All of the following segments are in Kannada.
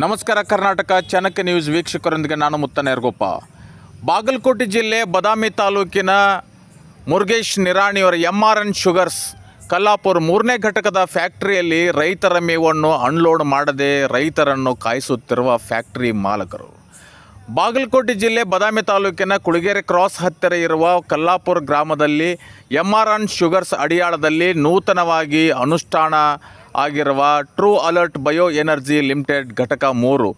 ನಮಸ್ಕಾರ, ಕರ್ನಾಟಕ ಚಾಣಕ್ಯ ನ್ಯೂಸ್ ವೀಕ್ಷಕರೊಂದಿಗೆ ನಾನು ಮುತ್ತನೇರ್ಗೊಪ್ಪ ಬಾಗಲಕೋಟೆ ಜಿಲ್ಲೆ ಬದಾಮಿ ತಾಲೂಕಿನ Murugesh ನಿರಾಣಿಯವರ M R N sugars Kallapura ಮೂರನೇ ಘಟಕದ ಫ್ಯಾಕ್ಟರಿಯಲ್ಲಿ ರೈತರ ಮೇವನ್ನು ಅನ್ಲೋಡ್ ಮಾಡದೆ ರೈತರನ್ನು ಕಾಯಿಸುತ್ತಿರುವ ಫ್ಯಾಕ್ಟರಿ ಮಾಲಕರು. ಬಾಗಲಕೋಟೆ ಜಿಲ್ಲೆ ಬದಾಮಿ ತಾಲೂಕಿನ ಕುಳಿಗೆರೆ ಕ್ರಾಸ್ ಹತ್ತಿರ ಇರುವ ಕಲ್ಲಾಪುರ ಗ್ರಾಮದಲ್ಲಿ ಎಂ ಆರ್ ಎನ್ ಶುಗರ್ಸ್ ಅಡಿಯಾಳದಲ್ಲಿ ನೂತನವಾಗಿ ಅನುಷ್ಠಾನ ಆಗಿರುವ true alert bio energy limited ಘಟಕ ಮೂರು.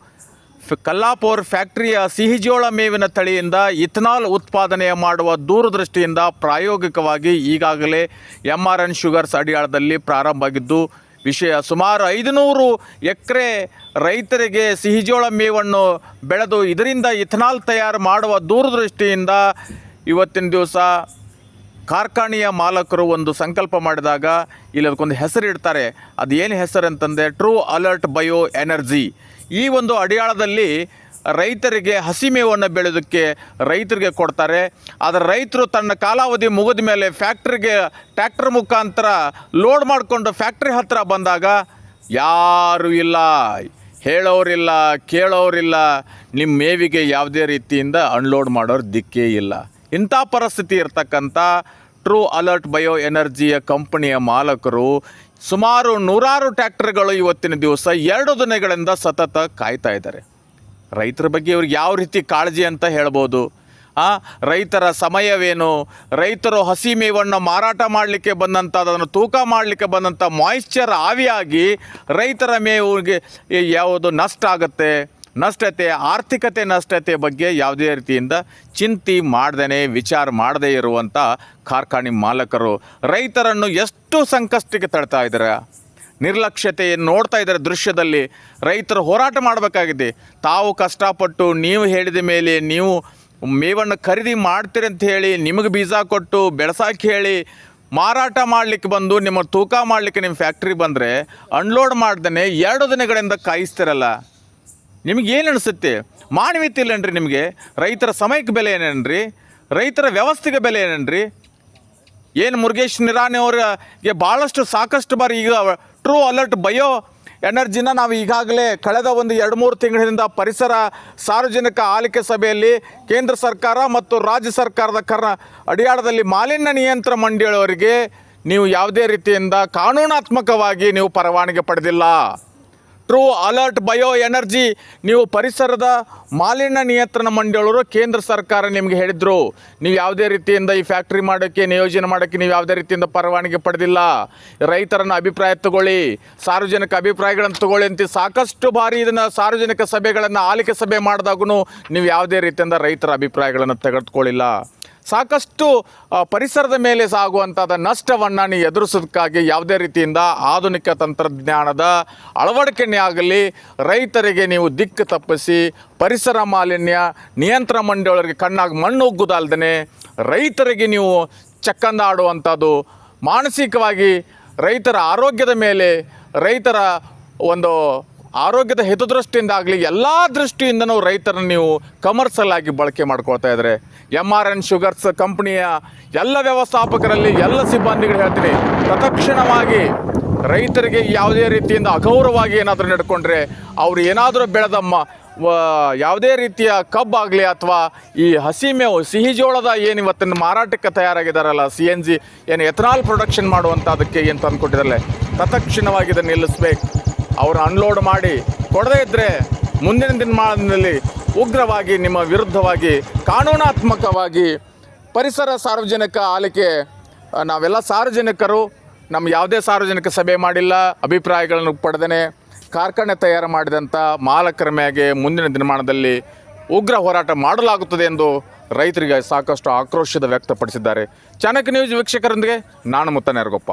ಕಲ್ಲಾಪೋರ್ ಫ್ಯಾಕ್ಟರಿಯ ಸಿಹಿಜೋಳ ಮೇವಿನ ತಳಿಯಿಂದ ಇಥನಾಲ್ ಉತ್ಪಾದನೆ ಮಾಡುವ ದೂರದೃಷ್ಟಿಯಿಂದ ಪ್ರಾಯೋಗಿಕವಾಗಿ ಈಗಾಗಲೇ ಎಂ ಆರ್ ಎನ್ ಶುಗರ್ಸ್ ಅಡಿಯಾಳದಲ್ಲಿ ಪ್ರಾರಂಭ ಆಗಿದ್ದು ವಿಷಯ ಸುಮಾರು ಐದುನೂರು ಎಕರೆ ರೈತರಿಗೆ ಸಿಹಿಜೋಳ ಮೇವನ್ನು ಬೆಳೆದು ಇದರಿಂದ ಇಥನಾಲ್ ತಯಾರು ಮಾಡುವ ದೂರದೃಷ್ಟಿಯಿಂದ ಇವತ್ತಿನ ದಿವಸ ಕಾರ್ಖಾನೆಯ ಮಾಲಕರು ಒಂದು ಸಂಕಲ್ಪ ಮಾಡಿದಾಗ ಇಲ್ಲಿ ಅದಕ್ಕೊಂದು ಹೆಸರು ಇಡ್ತಾರೆ. ಅದು ಏನು ಹೆಸರು ಅಂತಂದರೆ ಟ್ರೂ ಅಲರ್ಟ್ ಬಯೋ ಎನರ್ಜಿ ಈ ಒಂದು ಅಡಿಯಾಳದಲ್ಲಿ ರೈತರಿಗೆ ಹಸಿ ಮೇವನ್ನು ಬೆಳೆಯೋದಕ್ಕೆ ರೈತರಿಗೆ ಕೊಡ್ತಾರೆ. ಆದರೆ ರೈತರು ತನ್ನ ಕಾಲಾವಧಿ ಮುಗಿದ ಮೇಲೆ ಫ್ಯಾಕ್ಟ್ರಿಗೆ ಟ್ಯಾಕ್ಟರ್ ಮುಖಾಂತರ ಲೋಡ್ ಮಾಡಿಕೊಂಡು ಫ್ಯಾಕ್ಟ್ರಿ ಹತ್ತಿರ ಬಂದಾಗ ಯಾರೂ ಇಲ್ಲ. ಹೇಳೋರಿಲ್ಲ, ಕೇಳೋರಿಲ್ಲ. ನಿಮ್ಮ ಮೇವಿಗೆ ಯಾವುದೇ ರೀತಿಯಿಂದ ಅನ್ಲೋಡ್ ಮಾಡೋರು ದಿಕ್ಕೇ ಇಲ್ಲ. ಇಂಥ ಪರಿಸ್ಥಿತಿ ಇರ್ತಕ್ಕಂಥ ಟ್ರೂ ಅಲರ್ಟ್ ಬಯೋ ಎನರ್ಜಿಯ ಕಂಪನಿಯ ಮಾಲಕರು ಸುಮಾರು ನೂರಾರು ಟ್ಯಾಕ್ಟರ್ಗಳು ಇವತ್ತಿನ ದಿವಸ ಎರಡು ದಿನಗಳಿಂದ ಸತತ ಕಾಯ್ತಾ ಇದ್ದಾರೆ. ರೈತರ ಬಗ್ಗೆ ಇವ್ರಿಗೆ ಯಾವ ರೀತಿ ಕಾಳಜಿ ಅಂತ ಹೇಳ್ಬೋದು. ಆ, ರೈತರ ಸಮಯವೇನು? ರೈತರು ಹಸಿ ಮೇವನ್ನು ಮಾರಾಟ ಮಾಡಲಿಕ್ಕೆ ಬಂದಂಥ ಅದನ್ನು ತೂಕ ಮಾಡಲಿಕ್ಕೆ ಬಂದಂಥ ಮಾಯಿಶ್ಚರ್ ಆವಿಯಾಗಿ ರೈತರ ಮೇವಿಗೆ ಯಾವುದು ನಷ್ಟ ಆಗುತ್ತೆ? ನಷ್ಟತೆ, ಆರ್ಥಿಕತೆ ನಷ್ಟತೆ ಬಗ್ಗೆ ಯಾವುದೇ ರೀತಿಯಿಂದ ಚಿಂತೆ ಮಾಡ್ದೇ ವಿಚಾರ ಮಾಡದೇ ಇರುವಂಥ ಕಾರ್ಖಾನೆ ಮಾಲಕರು. ರೈತರನ್ನು ಎಷ್ಟು ಸಂಕಷ್ಟಕ್ಕೆ ತಳ್ತಾ ಇದ್ದಾರೆ? ನಿರ್ಲಕ್ಷ್ಯತೆಯನ್ನು ನೋಡ್ತಾ ಇದ್ದಾರೆ ದೃಶ್ಯದಲ್ಲಿ. ರೈತರು ಹೋರಾಟ ಮಾಡಬೇಕಾಗಿದೆ. ತಾವು ಕಷ್ಟಪಟ್ಟು ನೀವು ಹೇಳಿದ ಮೇಲೆ ನೀವು ಮೇವನ್ನು ಖರೀದಿ ಮಾಡ್ತೀರಿ ಅಂತ ಹೇಳಿ, ನಿಮಗೆ ಬೀಜ ಕೊಟ್ಟು ಬೆಳೆಸಕ್ಕೆ ಹೇಳಿ ಮಾರಾಟ ಮಾಡಲಿಕ್ಕೆ ಬಂದು ನಿಮ್ಮ ತೂಕ ಮಾಡಲಿಕ್ಕೆ ನಿಮ್ಮ ಫ್ಯಾಕ್ಟ್ರಿ ಬಂದರೆ ಅನ್ಲೋಡ್ ಮಾಡ್ದೇ ಎರಡು ದಿನಗಳಿಂದ ಕಾಯಿಸ್ತಿರಲ್ಲ. ನಿಮಗೆ ಏನು ಅನಿಸುತ್ತೆ? ಮಾನವೀಯತೆ ಇಲ್ಲೇನ್ರಿ ನಿಮಗೆ? ರೈತರ ಸಮಯಕ್ಕೆ ಬೆಲೆ ಏನೇನ್ರಿ? ರೈತರ ವ್ಯವಸ್ಥೆಗೆ ಬೆಲೆ ಏನೇನ್ರಿ? ಏನು ಮುರುಗೇಶ್ ನಿರಾಣಿ ಅವರಿಗೆ ಭಾಳಷ್ಟು ಸಾಕಷ್ಟು ಬಾರಿ ಈಗ ಟ್ರೂ ಅಲರ್ಟ್ ಬಯೋ ಎನರ್ಜಿನ ನಾವು ಈಗಾಗಲೇ ಕಳೆದ ಒಂದು ಎರಡು ಮೂರು ತಿಂಗಳಿಂದ ಪರಿಸರ ಸಾರ್ವಜನಿಕ ಆಲಿಕೆ ಸಭೆಯಲ್ಲಿ ಕೇಂದ್ರ ಸರ್ಕಾರ ಮತ್ತು ರಾಜ್ಯ ಸರ್ಕಾರದ ಕರ್ನ ಅಡಿಯಾಳದಲ್ಲಿ ಮಾಲಿನ್ಯ ನಿಯಂತ್ರಣ ಮಂಡಳಿಯವರಿಗೆ ನೀವು ಯಾವುದೇ ರೀತಿಯಿಂದ ಕಾನೂನಾತ್ಮಕವಾಗಿ ನೀವು ಪರವಾನಗಿ ಪಡೆದಿಲ್ಲ. ಟ್ರೂ ಅಲರ್ಟ್ ಬಯೋ ಎನರ್ಜಿ ನೀವು ಪರಿಸರದ ಮಾಲಿನ್ಯ ನಿಯಂತ್ರಣ ಮಂಡಳಿಯವರು ಕೇಂದ್ರ ಸರ್ಕಾರ ನಿಮಗೆ ಹೇಳಿದ್ರು. ನೀವು ಯಾವುದೇ ರೀತಿಯಿಂದ ಈ ಫ್ಯಾಕ್ಟ್ರಿ ಮಾಡೋಕ್ಕೆ, ನಿಯೋಜನೆ ಮಾಡೋಕ್ಕೆ ನೀವು ಯಾವುದೇ ರೀತಿಯಿಂದ ಪರವಾನಗಿ ಪಡೆದಿಲ್ಲ. ರೈತರನ್ನು ಅಭಿಪ್ರಾಯ ತಗೊಳ್ಳಿ. ಸಾರ್ವಜನಿಕ ಅಭಿಪ್ರಾಯಗಳನ್ನು ತಗೊಳ್ಳಿ ಅಂತ. ಸಾಕಷ್ಟು ಬಾರಿ ಇದನ್ನು ಸಾರ್ವಜನಿಕ ಸಭೆಗಳನ್ನು ಆಲಿಕೆ ಸಭೆ ಮಾಡಿದಾಗೂ ನೀವು ಯಾವುದೇ ರೀತಿಯಿಂದ ರೈತರ ಅಭಿಪ್ರಾಯಗಳನ್ನು ತೆಗೆದುಕೊಳ್ಳಿಲ್ಲ. ಸಾಕಷ್ಟು ಪರಿಸರದ ಮೇಲೆ ಸಾಗುವಂಥದ ನಷ್ಟವನ್ನು ನೀವು ಎದುರಿಸೋದಕ್ಕಾಗಿ ಯಾವುದೇ ರೀತಿಯಿಂದ ಆಧುನಿಕ ತಂತ್ರಜ್ಞಾನದ ಅಳವಡಿಕೆನೇ ಆಗಲಿ ರೈತರಿಗೆ ನೀವು ದಿಕ್ಕು ತಪ್ಪಿಸಿ, ಪರಿಸರ ಮಾಲಿನ್ಯ ನಿಯಂತ್ರಣ ಮಂಡಳಿಯವರಿಗೆ ಕಣ್ಣಾಗಿ ಮಣ್ಣು ಉಗ್ಗುದಲ್ದೇ ರೈತರಿಗೆ ನೀವು ಚಕ್ಕಂದಾಡುವಂಥದ್ದು ಮಾನಸಿಕವಾಗಿ ರೈತರ ಆರೋಗ್ಯದ ಮೇಲೆ ರೈತರ ಒಂದು ಆರೋಗ್ಯದ ಹಿತದೃಷ್ಟಿಯಿಂದ ಆಗಲಿ ಎಲ್ಲ ದೃಷ್ಟಿಯಿಂದನೂ ರೈತರನ್ನು ನೀವು ಕಮರ್ಷಲ್ ಆಗಿ ಬಳಕೆ ಮಾಡ್ಕೊಳ್ತಾ ಇದ್ದಾರೆ ಎಂ ಆರ್ ಎನ್ ಶುಗರ್ಸ್ ಕಂಪ್ನಿಯ ಎಲ್ಲ ವ್ಯವಸ್ಥಾಪಕರಲ್ಲಿ ಎಲ್ಲ ಸಿಬ್ಬಂದಿಗಳು ಹೇಳ್ತೀನಿ, ತತ್ಕ್ಷಣವಾಗಿ ರೈತರಿಗೆ ಯಾವುದೇ ರೀತಿಯಿಂದ ಅಗೌರವವಾಗಿ ಏನಾದರೂ ನಡ್ಕೊಂಡ್ರೆ ಅವರು ಏನಾದರೂ ಬೆಳೆದಮ್ಮ ಯಾವುದೇ ರೀತಿಯ ಕಬ್ಬಾಗಲಿ ಅಥವಾ ಈ ಹಸಿ ಮೇವು, ಸಿಹಿ ಜೋಳದ ಏನು ಇವತ್ತಿನ ಮಾರಾಟಕ್ಕೆ ತಯಾರಾಗಿದ್ದಾರಲ್ಲ ಸಿ ಎನ್ ಜಿ ಏನು ಎಥನಾಲ್ ಪ್ರೊಡಕ್ಷನ್ ಮಾಡುವಂಥದ್ದಕ್ಕೆ ಏನು ತಂದುಕೊಟ್ಟಿದ್ದಾರಲ್ಲ ತತ್ಕ್ಷಣವಾಗಿ ಇದನ್ನು ನಿಲ್ಲಿಸ್ಬೇಕು. ಅವರು ಅನ್ಲೋಡ್ ಮಾಡಿ ಕೊಡದೇ ಇದ್ದರೆ ಮುಂದಿನ ದಿನಮಾನದಲ್ಲಿ ಉಗ್ರವಾಗಿ ನಿಮ್ಮ ವಿರುದ್ಧವಾಗಿ ಕಾನೂನಾತ್ಮಕವಾಗಿ ಪರಿಸರ ಸಾರ್ವಜನಿಕ ಆಲಿಕೆ ನಾವೆಲ್ಲ ಸಾರ್ವಜನಿಕರು ನಮ್ಮ ಯಾವುದೇ ಸಾರ್ವಜನಿಕ ಸಭೆ ಮಾಡಿಲ್ಲ, ಅಭಿಪ್ರಾಯಗಳನ್ನು ಪಡೆದೇ ಕಾರ್ಖಾನೆ ತಯಾರು ಮಾಡಿದಂಥ ಮಾಲಕರ ಮ್ಯಾಗೆ ಮುಂದಿನ ದಿನಮಾನದಲ್ಲಿ ಉಗ್ರ ಹೋರಾಟ ಮಾಡಲಾಗುತ್ತದೆ ಎಂದು ರೈತರಿಗೆ ಸಾಕಷ್ಟು ಆಕ್ರೋಶದ ವ್ಯಕ್ತಪಡಿಸಿದ್ದಾರೆ. ಚಾಣಕ್ಯ ನ್ಯೂಸ್ ವೀಕ್ಷಕರೊಂದಿಗೆ ನಾನು ಮುತ್ತನೇರ್ಗೊಪ್ಪ